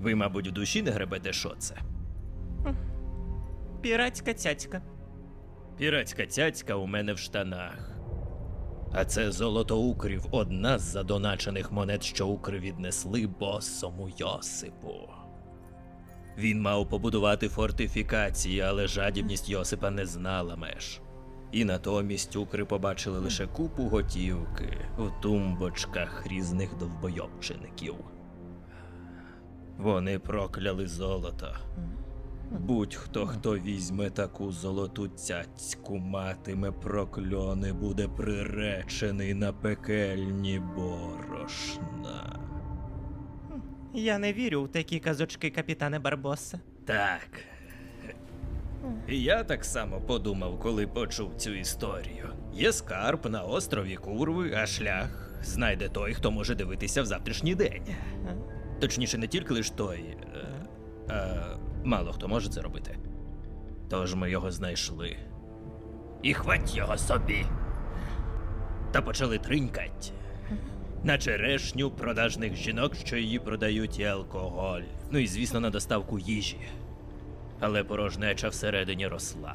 Ви, мабуть, в душі не гребете, що це? Піратська цяцька. Піратська цяцька у мене в штанах. А це золото укрів, одна з задоначених монет, що укри віднесли босому Йосипу. Він мав побудувати фортифікації, але жадібність Йосипа не знала меж. І натомість укри побачили лише купу готівки в тумбочках різних довбойобчеників. Вони прокляли золото. Будь-хто, хто візьме таку золоту цяцьку, матиме прокльони, буде приречений на пекельні борошна. Я не вірю у такі казочки капітане Барбоса. Так. І я так само подумав, коли почув цю історію. Є скарб на острові Курви, а шлях знайде той, хто може дивитися в завтрашній день. Точніше, не тільки лиш той. е, А мало хто може це робити. Тож ми його знайшли. І хвать його собі. Та почали тринькать. На черешню продажних жінок, що її продають і алкоголь. Ну і звісно, на доставку їжі. Але порожнеча всередині росла.